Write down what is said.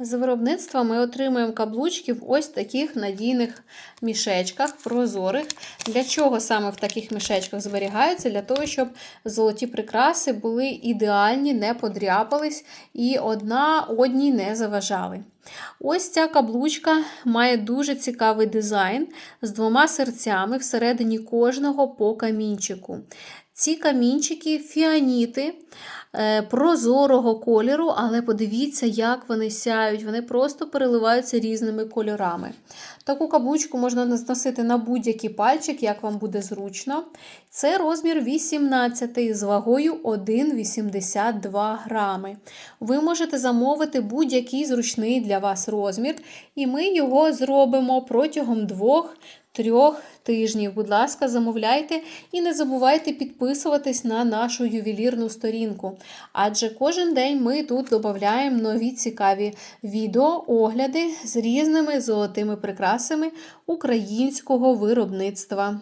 З виробництва ми отримуємо каблучки в ось таких надійних мішечках, прозорих. Для чого саме в таких мішечках зберігаються? Для того, щоб золоті прикраси були ідеальні, не подряпались і одна одній не заважали. Ось ця каблучка має дуже цікавий дизайн з двома серцями всередині кожного по камінчику. Ці камінчики фіаніти е, прозорого кольору, але подивіться, як вони сяють. Вони просто переливаються різними кольорами. Таку каблучку можна носити на будь-який пальчик, як вам буде зручно. Це розмір 18 з вагою 1,82 грами. Ви можете замовити будь-який зручний для вас розмір, і ми його зробимо протягом двох трьох тижнів. Будь ласка, замовляйте і не забувайте підписуватись на нашу ювелірну сторінку. Адже кожен день ми тут додаємо нові цікаві відео, огляди з різними золотими прикрасами українського виробництва.